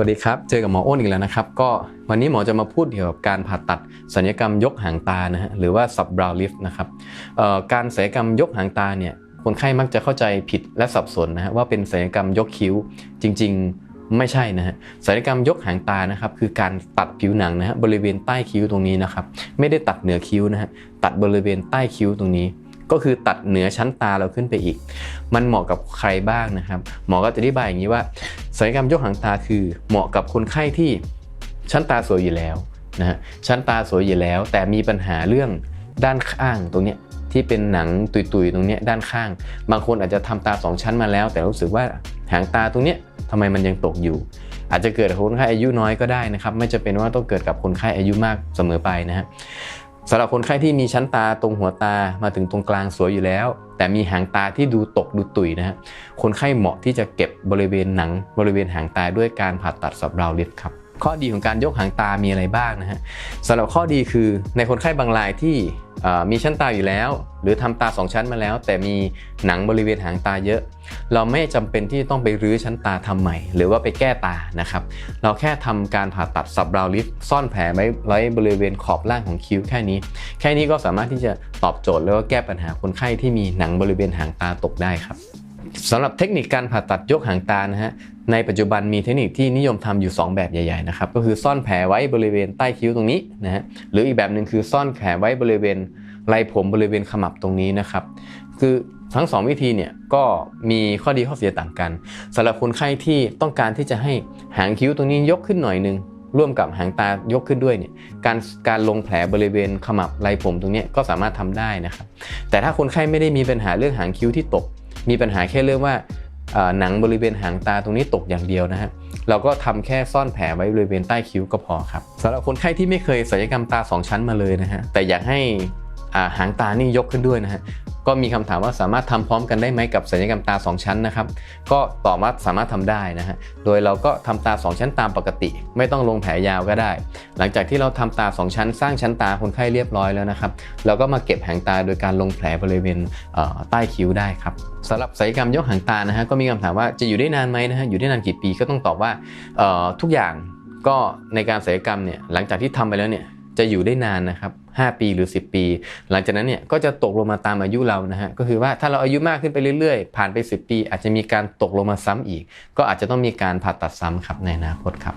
วัสดีครับ เจอกับหมออ้นอีกแล้วนะครับ ก็วันนี้หมอจะมาพูดเกี่ยวกับการผ่าตัดศัลยกรรมยกหางตานะฮะหรือว่า sub brow lift นะครับการศัลยกรรมยกหางตาเนี่ยคนไข้มักจะเข้าใจผิดและสับสนนะฮะว่าเป็นศัลยกรรมยกคิ้วจริง ๆ ไม่ใช่นะฮะศัลยกรรมยกหางตานะครับคือการตัดผิวหนังนะฮะบริเวณใต้คิ้วตรงนี้นะครับไม่ได้ตัดเหนือคิ้วนะฮะตัดบริเวณใต้คิ้วตรงนี้ ก็คือตัดเหนือชั้นตาเราขึ้นไปอีก มันเหมาะกับใครบ้างนะครับ หมอก็จะอธิบายอย่างนี้ว่าศัลยกรรมยกหางตาคือเหมาะกับคนไข้ที่ชั้นตาสวยอยู่แล้วนะฮะชั้นตาสวยอยู่แล้ว แต่มีปัญหาเรื่องด้านข้างตรงเนี้ยที่เป็นหนังตุยๆตรงเนี้ยด้านข้าง บางคนอาจจะทำตาสองชั้นมาแล้ว แต่รู้สึกว่าหางตาตรงเนี้ยทำไมมันยังตกอยู่ อาจจะเกิดคนไข้อายุน้อยก็ได้นะครับ ไม่จะเป็นว่าต้องเกิดกับคนไข้อายุมากเสมอไปนะฮะ สำหรับคนไข้ที่มีชั้นตาตรงหัวตามาถึงตรงกลางสวยอยู่แล้ว แต่มีหางตาที่ดูตกดูตุยนะฮะคนไข้เหมาะที่จะเก็บบริเวณหนังบริเวณหางตาด้วยการผ่าตัดสับเราลิฟต์ครับ ข้อดีของการยกหางตามีอะไรบ้างนะฮะสำหรับข้อดีคือในคนไข้บางรายที่มีชั้นตาอยู่แล้ว หรือทำตาสองชั้นมาแล้ว แต่มีหนังบริเวณหางตาเยอะ เราไม่จำเป็นที่ต้องไปรื้อชั้นตาทำใหม่ หรือว่าไปแก้ตานะครับ เราแค่ทำการผ่าตัดสับราวลิฟซ่อนแผลไว้ไว้บริเวณขอบล่างของคิ้วแค่นี้ แค่นี้ก็สามารถที่จะตอบโจทย์แล้วก็แก้ปัญหาคนไข้ที่มีหนังบริเวณหางตาตกได้ครับ สำหรับเทคนิคการผ่าตัดยกหางตานะฮะในปัจจุบันมีเทคนิคที่นิยมทำอยู่ 2 แบบใหญ่ๆนะครับก็คือซ่อนแผลไว้บริเวณใต้คิ้วตรงนี้นะฮะหรืออีกแบบหนึ่งคือซ่อนแผลไว้บริเวณไหล่ผมบริเวณขมับตรงนี้นะครับ คือทั้งสองวิธีเนี่ยก็มีข้อดีข้อเสียต่างกันสำหรับคนไข้ที่ต้องการที่จะให้หางคิ้วตรงนี้ยกขึ้นหน่อยนึงร่วมกับหางตายกขึ้นด้วยเนี่ยการการลงแผลบริเวณขมับไหล่ผมตรงนี้ก็สามารถทำได้นะครับแต่ถ้าคนไข้ไม่ได้มีปัญหาเรื่องหางคิ้วที่ตก มีปัญหาแค่เรื่องว่าหนังบริเวณหางตาตรงนี้ตกอย่างเดียวนะฮะเราก็ทำแค่ซ่อนแผลไว้บริเวณใต้คิ้วก็พอครับสำหรับคนไข้ที่ไม่เคยศัลยกรรมตาสองชั้นมาเลยนะฮะแต่อยากให้หางตานี่ยกขึ้นด้วยนะฮะ ก็มีคำถามว่าสามารถทำพร้อมกันได้ไหมกับศัลยกรรมตาสองชั้นนะครับก็ตอบว่าสามารถทำได้นะฮะโดยเราก็ทำตา 2 ชั้นตามปกติ ไม่ต้องลงแผลยาวก็ได้ หลังจากที่เราทำตา 2 ชั้น สร้างชั้นตาคนไข้เรียบร้อยแล้วนะครับเราก็มาเก็บหางตาโดยการลงแผลบริเวณใต้คิ้วได้ครับสำหรับศัลยกรรมยกหางตานะฮะก็มีคำถามว่าจะอยู่ได้นานไหมนะฮะอยู่ได้นานกี่ปีก็ต้องตอบว่าทุกอย่างก็ในการศัลยกรรมเนี่ยหลังจากที่ทำไปแล้วเนี่ย จะอยู่ได้นานนะครับ 5 ปีหรือ 10 ปี หลังจากนั้นเนี่ยก็จะตกลงมาตามอายุเรานะฮะก็คือว่าถ้าเราอายุมากขึ้นไปเรื่อยๆ ผ่านไป 10 ปี อาจจะมีการตกลงมาซ้ำอีก ก็อาจจะต้องมีการผ่าตัดซ้ำครับในอนาคตครับ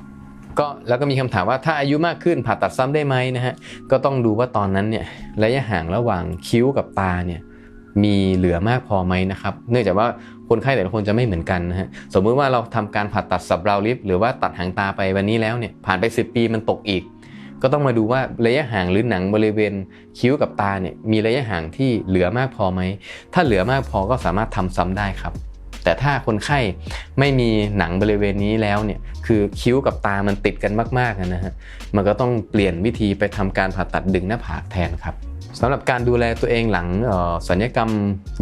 ก็แล้วก็มีคำถามว่าถ้าอายุมากขึ้นผ่าตัดซ้ำได้ไหมนะฮะก็ต้องดูว่าตอนนั้นเนี่ยระยะห่างระหว่างคิ้วกับตาเนี่ยมีเหลือมากพอไหมนะครับ เนื่องจากว่าคนไข้แต่ละคนจะไม่เหมือนกันนะฮะสมมุติว่าเราทำการผ่าตัดสับราวลิฟหรือว่าตัดหางตาไปวันนี้แล้วเนี่ยผ่านไป 10 ปีมันตกอีก ก็ต้องมาดูว่าระยะห่างหรือหนังบริเวณคิ้วกับตาเนี่ยมีระยะห่างที่เหลือมากพอไหม ถ้าเหลือมากพอก็สามารถทำซ้ำได้ครับ แต่ถ้าคนไข้ไม่มีหนังบริเวณนี้แล้วเนี่ยคือคิ้วกับตามันติดกันมากๆนะฮะมันก็ต้องเปลี่ยนวิธีไปทำการผ่าตัดดึงหน้าผากแทนครับ สำหรับการดูแลตัวเองหลังออสัญญกรรม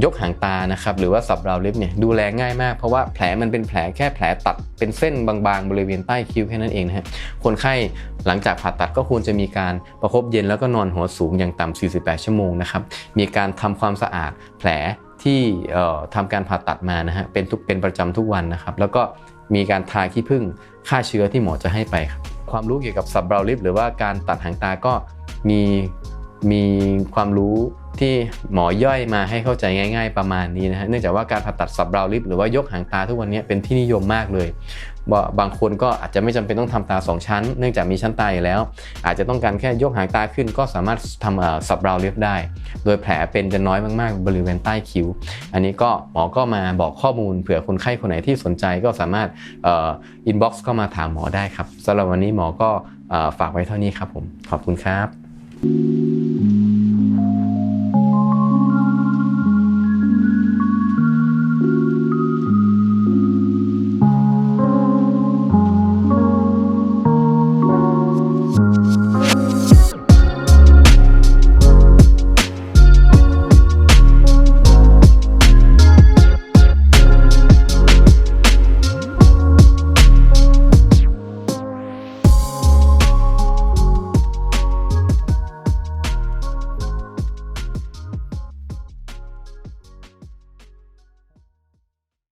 ยกหางตานะครับหรือว่าสับราวลิฟเนี่ยดูแลง่ายมากเพราะว่าแผลมันเป็นแผลแค่แผลตัดเป็นเส้นบางๆ บริเวณใต้คิ้วแค่นั้นเองนะฮะคนไข้หลังจากผ่าตัดก็ควรจะมีการประคบเย็นแล้วก็นอนหัวสูงอย่างต่ำ 48 ชั่วโมงนะครับมีการทำความสะอาดแผลที่เอ่อทำการผ่าตัดมานะฮะเป็นทุกเป็นประจำทุกวันนะครับแล้วก็มีการทาขี้ผึ้งฆ่าเชื้อที่หมอจะให้ไปครับความรู้เกี่ยวกับสับราวลิฟหรือว่าการตัดหางตาก็มี มีความรู้ที่หมอย่อยมาให้เข้าใจง่าย ๆ ประมาณนี้นะฮะเนื่องจากว่าการผ่าตัดสับราวลิฟหรือว่ายกหางตาทุกวันนี้เป็นที่นิยมมากเลยว่าบางคนก็อาจจะไม่จำเป็นต้องทำตาสองชั้น เนื่องจากมีชั้นตาอยู่แล้ว อาจจะต้องการแค่ยกหางตาขึ้น ก็สามารถทำสับราวลิฟได้ โดยแผลเป็นจะน้อยมาก ๆ บริเวณใต้คิ้ว อันนี้ก็หมอก็มาบอกข้อมูลเผื่อคนไข้คนไหนที่สนใจก็สามารถอินบ็อกซ์เข้ามาถามหมอได้ครับสำหรับวันนี้หมอก็ฝากไว้เท่านี้ครับผมขอบคุณครับ うん